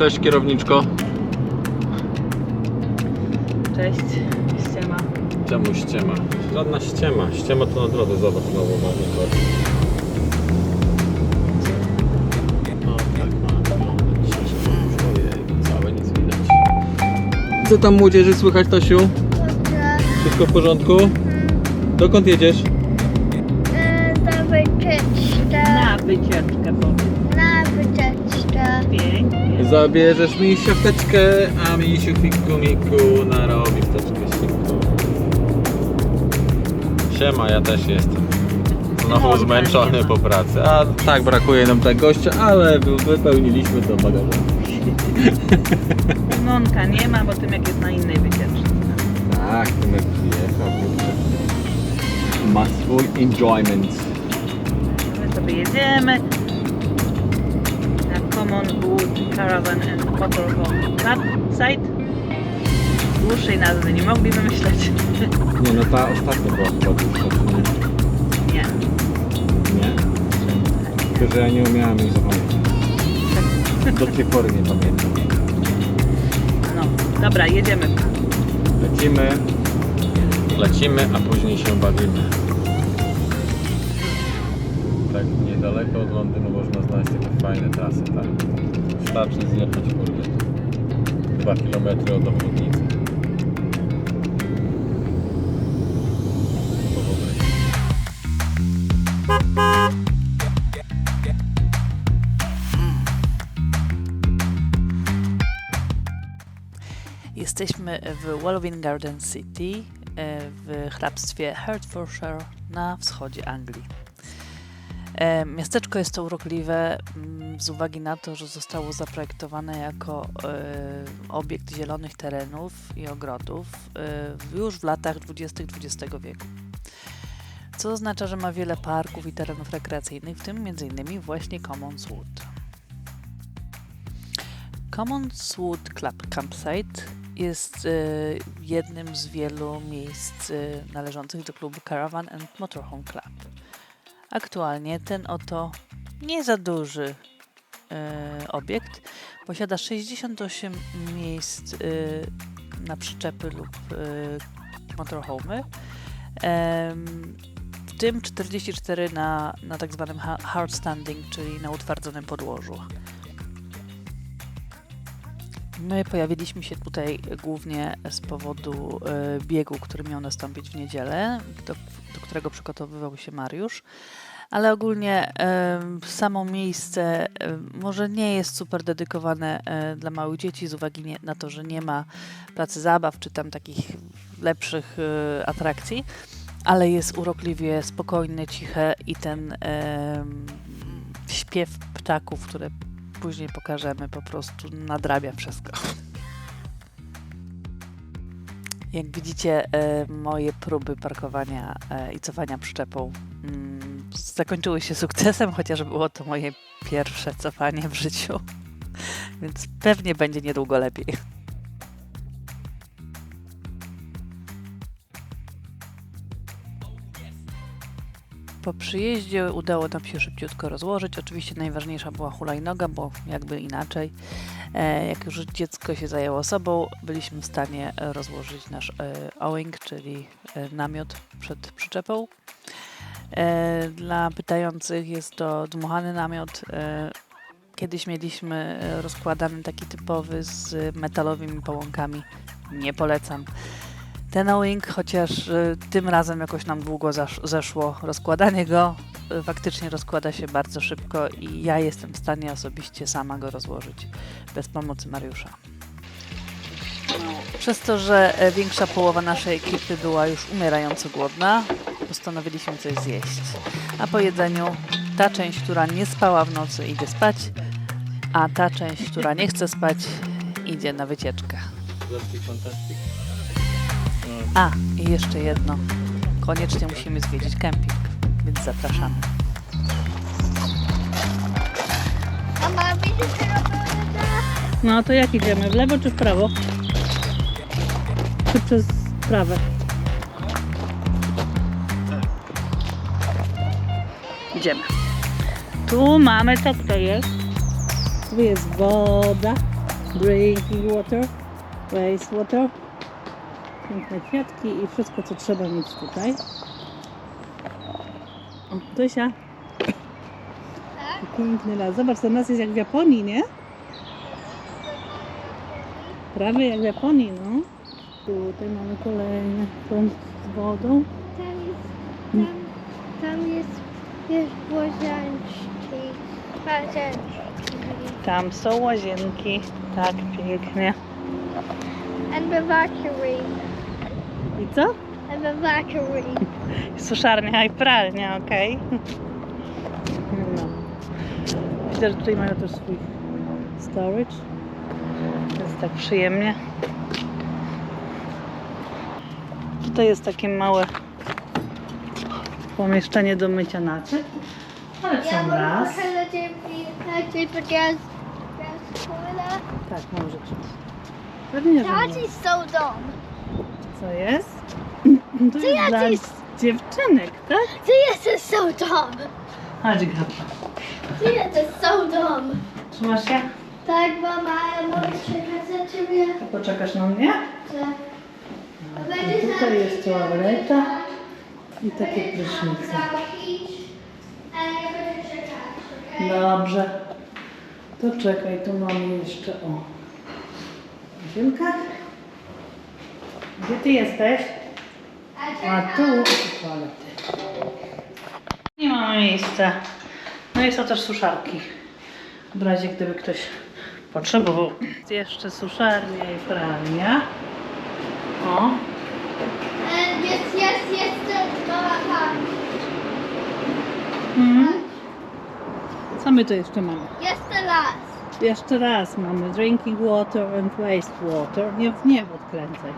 Cześć kierowniczko. Cześć, ściema. Czemu ściema? Żadna ściema. Ściema to na drodze. Zobacz znowu mamy kod. O, tak całe nic widać. Co tam młodzieży słychać, Tosiu? Wszystko w porządku? Dokąd jedziesz? Zabierzesz mi siateczkę, a misiu fiku miku narobi wteczkę siku. Siema, ja też jestem. Znowu zmęczony po pracy. A tak, brakuje nam tak gościa, ale wy- wypełniliśmy to bagażem. Monka nie ma, bo tym jak jest na innej wycieczce. Tak, Tymek przyjechał. Ma swój enjoyment. My sobie jedziemy na Commonwood Caravan and Motorhome Campsite. Dłuższej nazwy nie mogli wymyśleć. Nie no, ta ostatnia była chyba dłuższa, nie? Nie. Nie? Tylko, że ja nie umiałem jej zapamiętać. Do tej pory nie pamiętam. No, dobra, jedziemy. Lecimy, lecimy, a później się bawimy. Niedaleko od Londynu można znaleźć takie fajne trasy, tak? Wystarczy zjechać, kurde, dwa kilometry od obwodnicy. Jesteśmy w Wallowing Garden City e, w hrabstwie Hertfordshire na wschodzie Anglii. E, Miasteczko jest to urokliwe mm, z uwagi na to, że zostało zaprojektowane jako e, obiekt zielonych terenów i ogrodów e, już w latach 20. XX wieku. Co oznacza, że ma wiele parków i terenów rekreacyjnych, w tym m.in. właśnie Commonswood. Commonswood Club Campsite jest jednym z wielu miejsc należących do klubu Caravan and Motorhome Club. Aktualnie ten oto nie za duży e, obiekt posiada 68 miejsc e, na przyczepy lub e, motorhomy, em, w tym 44 na, na tak zwanym ha- hard standing, czyli na utwardzonym podłożu. My pojawiliśmy się tutaj głównie z powodu e, biegu, który miał nastąpić w niedzielę, do, do którego przygotowywał się Mariusz. Ale ogólnie e, samo miejsce e, może nie jest super dedykowane e, dla małych dzieci z uwagi nie, na to, że nie ma placy zabaw czy tam takich lepszych e, atrakcji, ale jest urokliwie spokojne, ciche i ten em, śpiew ptaków, które później pokażemy, po prostu nadrabia wszystko. Jak widzicie, e, moje próby parkowania e, i cofania przyczepą mm, zakończyły się sukcesem, chociaż było to moje pierwsze cofanie w życiu. Więc pewnie będzie niedługo lepiej. Po przyjeździe udało nam się szybciutko rozłożyć. Oczywiście najważniejsza była hulajnoga, bo jakby inaczej. E, jak już dziecko się zajęło sobą, byliśmy w stanie rozłożyć nasz e, owing, czyli e, namiot przed przyczepą. Dla pytających jest to dmuchany namiot. Kiedyś mieliśmy rozkładany taki typowy z metalowymi połąkami. Nie polecam. Ten owing, chociaż e, tym razem jakoś nam długo zeszło rozkładanie go, e, faktycznie rozkłada się bardzo szybko i ja jestem w stanie osobiście sama go rozłożyć bez pomocy Mariusza. Przez to, że e, większa połowa naszej ekipy była już umierająco głodna, postanowiliśmy coś zjeść. A po jedzeniu ta część, która nie spała w nocy, idzie spać, a ta część, która nie chce spać, idzie na wycieczkę. Plastic Fantastic. A, i jeszcze jedno. Koniecznie musimy zwiedzić kemping, więc zapraszamy. Mama, widzisz, że robię No to jak idziemy? W lewo czy w prawo? Czy przez prawe? Idziemy. Tu mamy, co tutaj jest? Tu jest woda. drinking water, waste water, piękne kwiatki i wszystko, co trzeba mieć tutaj. O, Tosia. Piękny las. Zobacz, ten las jest jak w Japonii, nie? Prawie jak w Japonii, no. Tutaj mamy kolejny punkt z wodą. Tam jest, tam, tam jest, jest łazienki. Łazienki. Tam są łazienki. Tak, pięknie. And the Valkyrie. I co? And the Valkyrie. Suszarnia i pralnia, okej. No. Widzę, że tutaj mają też swój storage. Jest tak przyjemnie. Tutaj jest takie małe pomieszczenie do mycia naczyń. Ale w Ja raz. Tak, może być. Pewnie, że nie. Daddy's so dumb. Co jest? To jest ja dla ci- dziewczynek, tak? Ty jesteś so dumb. Chodź, Gata. Ty jesteś so dumb. Trzymasz się? Tak, mama, ja mogę czekać na ciebie. Poczekasz na mnie? Tak. I tutaj jest toaleta i takie prysznice. Okej? Dobrze. To czekaj, tu mamy jeszcze o łazienka. Gdzie ty jesteś? A tu toalety. Nie mamy miejsca. No i są też suszarki. W razie gdyby ktoś potrzebował. Jest jeszcze suszarnia i pralnia. O, E, Jest, jest, jest, mama, tak. Mhm. Co my tu jeszcze mamy? Jeszcze raz. Jeszcze raz mamy drinking water and waste water. Nie, nie odkręcaj.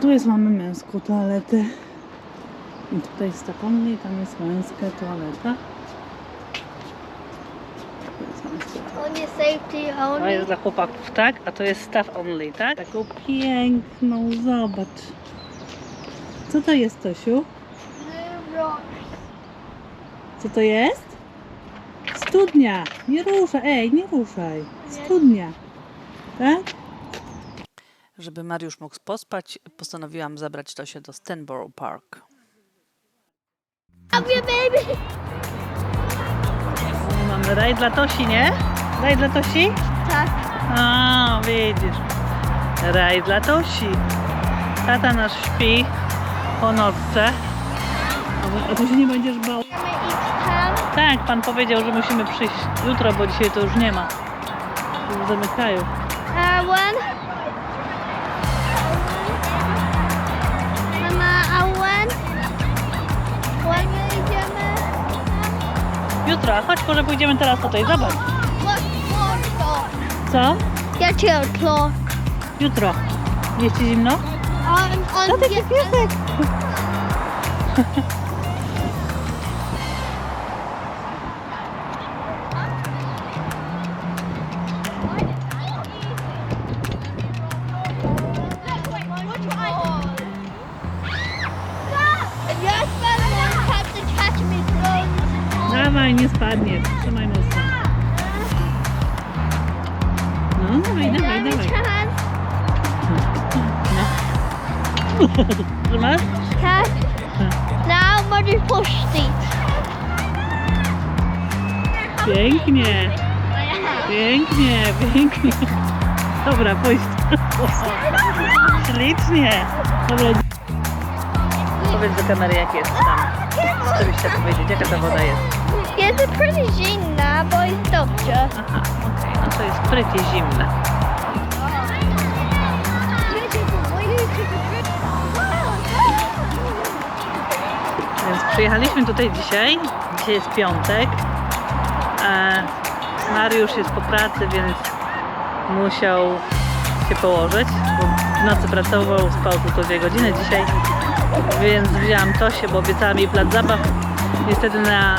Tu jest mamy męską toaletę. I tutaj jest taką i tam jest męska toaleta. Tu jest męska toaleta. On jest safety To only. jest dla chłopaków, tak? A to jest staff only, tak? Taką piękną, zobacz. Co to jest, Tosiu? Co to jest? Studnia. Nie ruszaj, ej, nie ruszaj. Studnia. Tak? Żeby Mariusz mógł pospać, postanowiłam zabrać Tosię do Stanborough Park. Love you, baby. Mamy raj dla Tosi, nie? Raj dla Tosi? Tak. A, widzisz. Raj dla Tosi. Tata nasz śpi po nocce. A, a tu się nie będziesz bał? Chcemy iść tam. Tak, pan powiedział, że musimy przyjść jutro, bo dzisiaj to już nie ma. Już zamykają. A one. My idziemy? Jutro, chodź, może pójdziemy teraz tutaj, zobacz. Co? Ja cię odklo. Jutro. Jest ci zimno? On, on Tadek, jest... piesek. Trzymasz? Tak. Now możesz puścić. Pięknie, pięknie, pięknie. Dobra, pójdź. Ślicznie. Dobra. Powiedz do kamery, jak jest tam. Co byś chciał powiedzieć? Jaka ta woda jest? Jest pretty zimna, bo jest dobrze. Aha, okej, no to jest pretty zimne. Więc przyjechaliśmy tutaj dzisiaj. Dzisiaj jest piątek. E, Mariusz jest po pracy, więc musiał się położyć, bo w nocy pracował, spał tylko dwie godziny dzisiaj. Więc wzięłam Tosię, bo obiecałam jej plac zabaw. Niestety na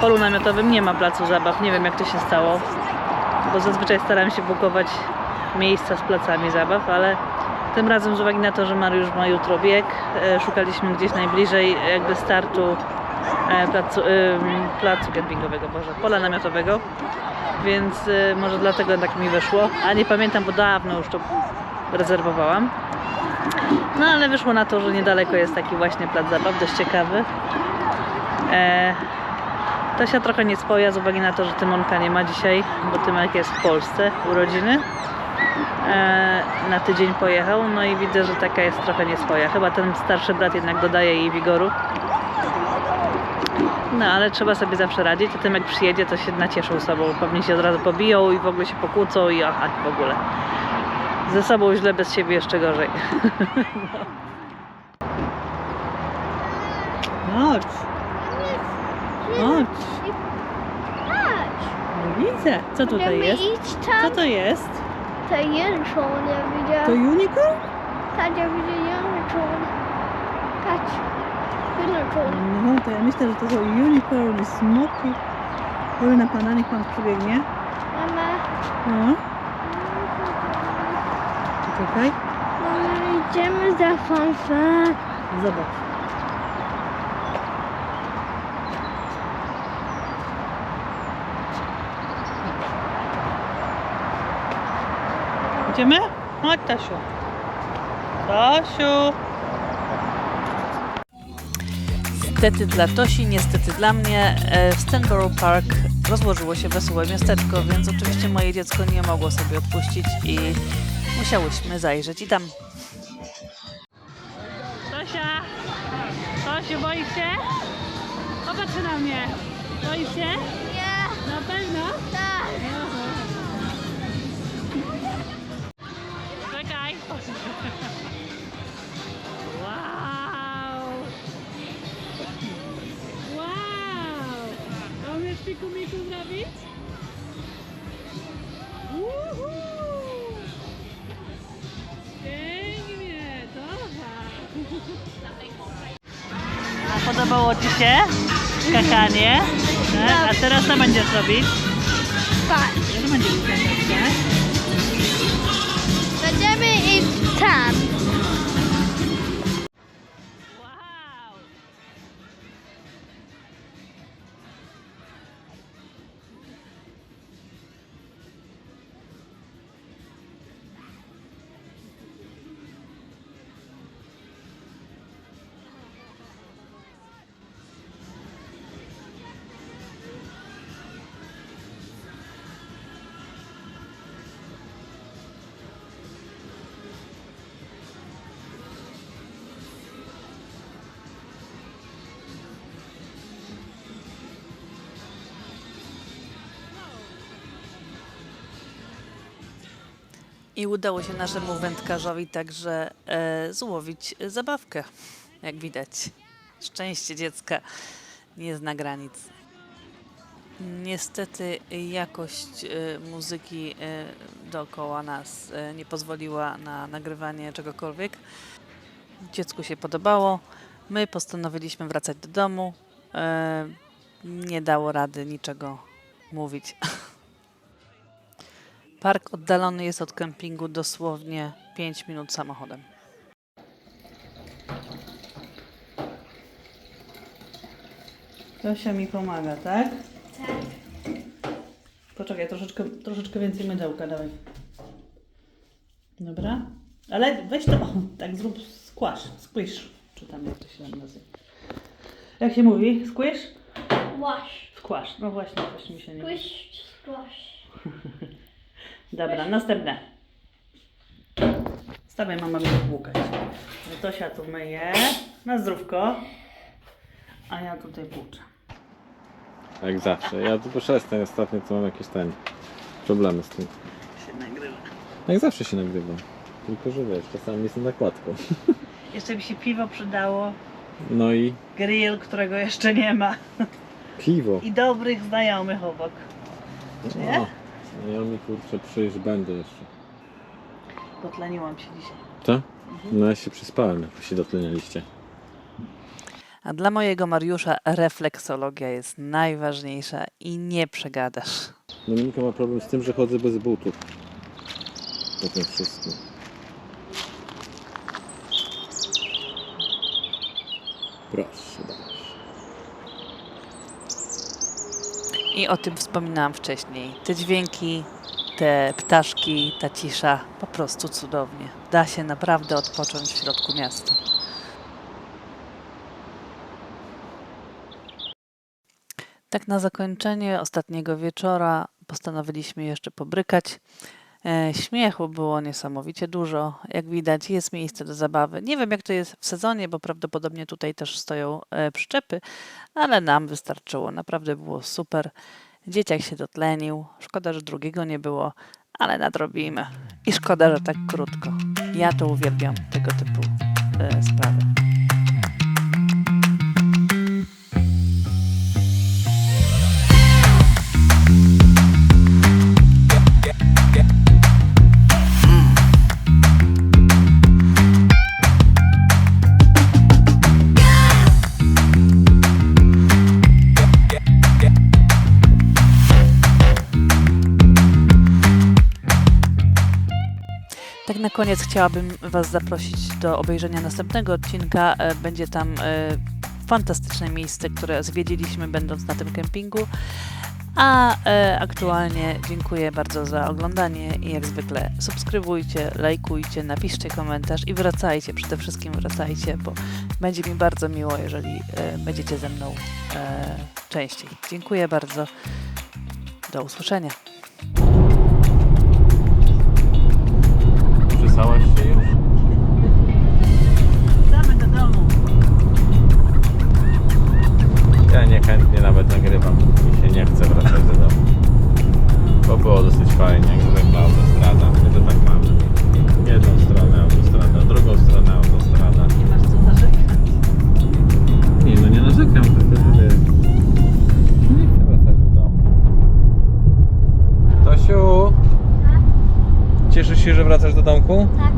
polu namiotowym nie ma placu zabaw. Nie wiem jak to się stało, bo zazwyczaj staram się bukować miejsca z placami zabaw, ale tym razem z uwagi na to, że Mariusz ma jutro bieg, e, szukaliśmy gdzieś najbliżej jakby startu e, placu, placu kempingowego, Boże, pola namiotowego, więc y, może dlatego tak mi wyszło, a nie pamiętam, bo dawno już to rezerwowałam. No ale wyszło na to, że niedaleko jest taki właśnie plac zabaw, dość ciekawy. E, to się trochę nie spoja z uwagi na to, że Tymonka nie ma dzisiaj, bo Tymek jest w Polsce, urodziny. E, na tydzień pojechał, no i widzę, że taka jest trochę nieswoja. Chyba ten starszy brat jednak dodaje jej wigoru. No ale trzeba sobie zawsze radzić, a Tymek przyjedzie, to się nacieszą sobą. Pewnie się od razu pobiją i w ogóle się pokłócą i aha, w ogóle. Ze sobą źle, bez siebie jeszcze gorzej. Chodź, chodź. Patrz. No widzę. Co tutaj Możemy jest? Iść Co tam. to jest? To unicorn, ja To widziałam. unicorn? Tak, ja widziałam unicorn. Patrz. Unicorn. No to ja myślę, że to są unicorn i smoki. Oj, na pana niech pan przybiegnie. Mama, No, czekaj. mama, idziemy za fanfan. Zobacz. Idziemy? Chodź, Tasiu. Tasiu. Niestety dla Tosi, niestety dla mnie e, w Stanborough Park rozłożyło się wesołe miasteczko, więc oczywiście moje dziecko nie mogło sobie odpuścić i musiałyśmy zajrzeć i tam. Tosia! Tosiu, boisz się? Popatrz na mnie. Boisz się? Podobało Ci się skakanie? Tak? A teraz co będziesz robić? Patrz. Teraz będziesz skakać, tak? Będziemy iść tam. I udało się naszemu wędkarzowi także e, złowić zabawkę, jak widać. Szczęście dziecka nie zna granic. Niestety jakość e, muzyki e, dookoła nas e, nie pozwoliła na nagrywanie czegokolwiek. Dziecku się podobało. My postanowiliśmy wracać do domu. E, nie dało rady niczego mówić. Park oddalony jest od kempingu dosłownie 5 minut samochodem. Tosia mi pomaga, tak? Tak. Poczekaj, troszeczkę, troszeczkę więcej mydełka dawaj. Dobra. Ale weź to, o, tak zrób squash, squish, czy tam jak to się tam nazywa. Jak się mówi? Squish? Wash. Squash, no właśnie, coś mi się nie... Squish, squash. Dobra, następne. Stawiaj mama mi płukać. Tosia tu myje. Na zdrówko. A ja tutaj płuczę. Jak zawsze. Ja tu przestań ostatnio, to mam jakieś ten problemy z tym. Się nagrywa. Jak zawsze się nagrywa. Tylko, że wiesz, czasami jestem nakładką. Jeszcze mi się piwo przydało. No i Grill, którego jeszcze nie ma. piwo. I dobrych znajomych obok. nie? O, ja mi kurczę przyjść będę jeszcze. Dotleniłam się dzisiaj. Co? No ja się przyspałem, jak się dotlenialiście. A dla mojego Mariusza refleksologia jest najważniejsza i nie przegadasz. Dominika ma problem z tym, że chodzę bez butów. Po tym wszystkim. Proszę bardzo. I o tym wspominałam wcześniej. Te dźwięki, te ptaszki, ta cisza, po prostu cudownie. Da się naprawdę odpocząć w środku miasta. Tak na zakończenie ostatniego wieczora postanowiliśmy jeszcze pobrykać. E, Śmiechu było niesamowicie dużo. Jak widać, jest miejsce do zabawy. Nie wiem, jak to jest w sezonie, bo prawdopodobnie tutaj też stoją e, przyczepy, ale nam wystarczyło. Naprawdę było super. Dzieciak się dotlenił. Szkoda, że drugiego nie było, ale nadrobimy. I szkoda, że tak krótko. Ja to uwielbiam, tego typu e, sprawy. Koniec chciałabym Was zaprosić do obejrzenia następnego odcinka. E, Będzie tam e, fantastyczne miejsce, które zwiedziliśmy będąc na tym kempingu. A e, aktualnie dziękuję bardzo za oglądanie i jak zwykle subskrybujcie, lajkujcie, napiszcie komentarz i wracajcie, przede wszystkim wracajcie, bo będzie mi bardzo miło, jeżeli będziecie ze mną częściej. Dziękuję bardzo. Do usłyszenia. Przesałaś się już? Wracamy do domu. Ja niechętnie nawet nagrywam. Mi się nie chce wracać do domu. Bo było dosyć fajnie, jak zwykle autostrada. My to tak mamy. Jedną stronę autostrada, drugą stronę autostrada. Nie masz co narzekać. Nie, no nie narzekam, tylko Nie chcę wracać do domu. Tosiu! Cieszysz się, że wracasz do domku? Tak.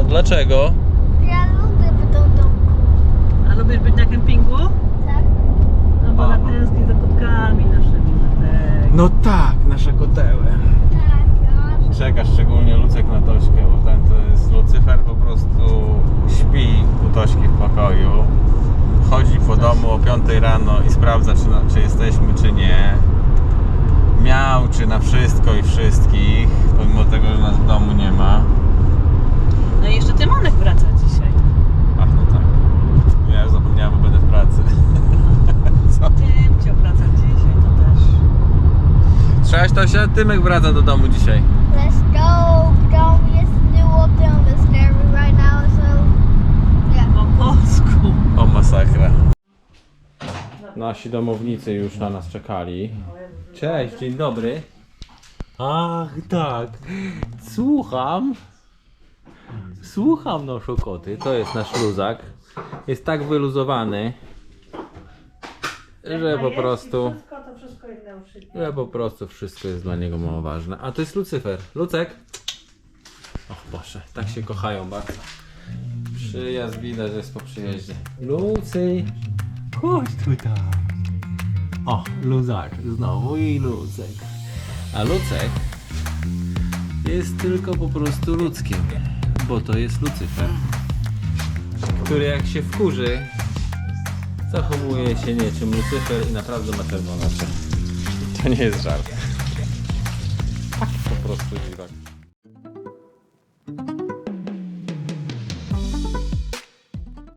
A dlaczego? Ja lubię w tą domku. A lubisz być na kempingu? Tak. No bo Aha. natęskni za kotkami naszymi. Natek. No tak, nasze koteły. Tak, ja. Czeka szczególnie Lucek na Tośkę, bo ten to jest Lucyfer po prostu śpi u Tośki w pokoju. Chodzi po domu o 5 rano i sprawdza, czy, na- czy jesteśmy, czy nie. Miał, czy na wszystko i wszystkich, pomimo tego, że nas w domu nie ma. No i jeszcze Tymonek wraca dzisiaj. Ach, no tak. Ja już zapomniałem, bo będę w pracy. Co? Tymcio wraca dzisiaj, to też. Słyszałeś Tosia? Tymek wraca do domu dzisiaj. Let's go. Dom jest new up there on the stairs right now, so yeah. Po polsku. O masakra. Nasi domownicy już na nas czekali. Cześć, dzień dobry. Ach, tak. Słucham. Słucham, no szokoty. To jest nasz luzak. Jest tak wyluzowany, że po prostu, to wszystko że po prostu wszystko jest dla niego mało ważne. A to jest Lucyfer. Lucek. Och Boże, tak się kochają bardzo. Przyjazd widać, że jest po przyjeździe. Lucy, chodź tutaj. O, luzak, znowu i Lucek. A Lucek jest tylko po prostu ludzkiem, bo to jest Lucyfer, który jak się wkurzy, zachowuje się niczym Lucyfer i naprawdę ma czerwone. To nie jest żart. Tak po prostu dziwak.